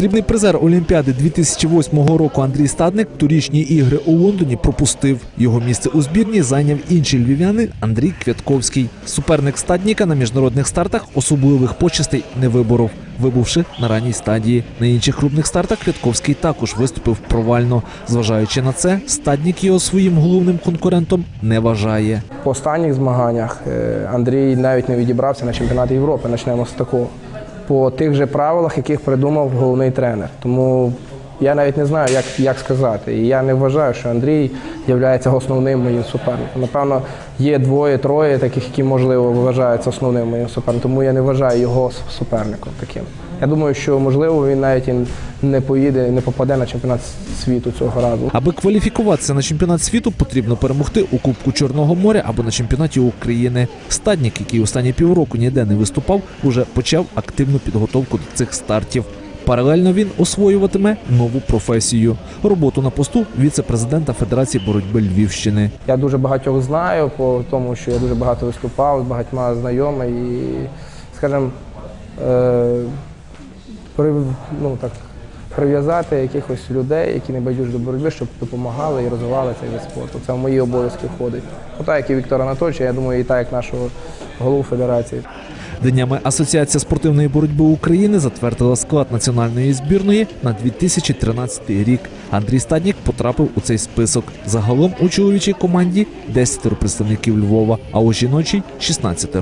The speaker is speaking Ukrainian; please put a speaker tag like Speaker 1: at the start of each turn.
Speaker 1: Срібний призер Олімпіади 2008 року Андрій Стадник торічні ігри у Лондоні пропустив. Його місце у збірні зайняв інший львів'янин Андрій Квятковський. Суперник Стадніка на міжнародних стартах особливих почестей не виборов, вибувши на ранній стадії. На інших крупних стартах Квятковський також виступив провально. Зважаючи на це, Стаднік його своїм головним конкурентом не вважає.
Speaker 2: По останніх змаганнях е, Андрій навіть не відібрався на чемпіонат Європи. Почнемо з такого. По тих же правилах, яких придумав головний тренер. Тому я навіть не знаю, як, як сказати. І я не вважаю, що Андрій є основним моїм суперником. Напевно, є двоє-троє таких, які, можливо, вважаються основним моїм суперником. Тому я не вважаю його суперником таким. Я думаю, що можливо він навіть не поїде, не попаде на чемпіонат світу цього разу.
Speaker 1: Аби кваліфікуватися на чемпіонат світу, потрібно перемогти у Кубку Чорного моря або на чемпіонаті України. Стаднік, який останні півроку ніде не виступав, уже почав активну підготовку до цих стартів. Паралельно він освоюватиме нову професію роботу на посту віце-президента Федерації боротьби Львівщини.
Speaker 2: Я дуже багатьох знаю, по тому, що я дуже багато виступав з багатьма знайомими і, скажімо, е, ну, так, прив'язати якихось людей, які не байдужі до боротьби, щоб допомагали і розвивали цей вид спорту. Це в мої обов'язки входить. Отак, як і Віктора Анатольовича, я думаю, і так, як нашого голову федерації.
Speaker 1: Днями Асоціація спортивної боротьби України затвердила склад національної збірної на 2013 рік. Андрій Стаднік потрапив у цей список. Загалом у чоловічій команді 10 представників Львова, а у жіночій 16.